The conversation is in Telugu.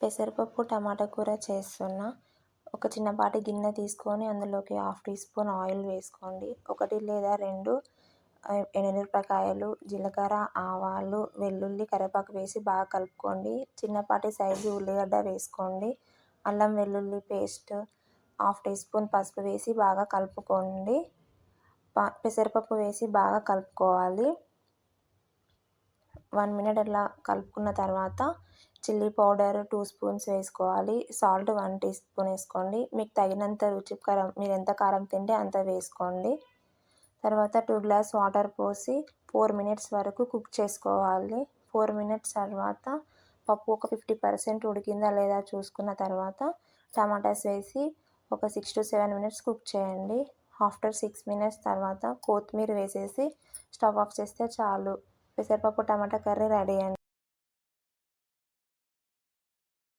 పెసరపప్పు టమాటా కూర చేస్తున్నా ఒక చిన్నపాటి గిన్నె తీసుకొని అందులోకి హాఫ్ టీ స్పూన్ ఆయిల్ వేసుకోండి. ఒకటి లేదా రెండు ఎండుమిరపకాయలు జీలకర్ర ఆవాలు వెల్లుల్లి కరివేపాకు వేసి బాగా కలుపుకోండి. చిన్నపాటి సైజు ఉల్లిగడ్డ వేసుకోండి. అల్లం వెల్లుల్లి పేస్ట్ హాఫ్ టీ స్పూన్ పసుపు వేసి బాగా కలుపుకోండి. పెసరపప్పు వేసి బాగా కలుపుకోవాలి. వన్ మినిట్ అట్లా కలుపుకున్న తర్వాత చిల్లీ పౌడర్ టూ స్పూన్స్ వేసుకోవాలి. సాల్ట్ వన్ టీ స్పూన్ వేసుకోండి. మీకు తగినంత రుచికరం మీరు ఎంత కారం తింటే అంత వేసుకోండి. తర్వాత టూ గ్లాస్ వాటర్ పోసి ఫోర్ మినిట్స్ వరకు కుక్ చేసుకోవాలి. ఫోర్ మినిట్స్ తర్వాత పప్పు ఒక ఫిఫ్టీ పర్సెంట్ ఉడికిందా లేదా చూసుకున్న తర్వాత టమాటాస్ వేసి ఒక six to seven minutes cook చేయండి. ఆఫ్టర్ సిక్స్ మినిట్స్ తర్వాత కొత్తిమీర వేసేసి స్టవ్ ఆఫ్ చేస్తే చాలు. పెసరపప్పు టమాటా కర్రీ రెడీ అండి.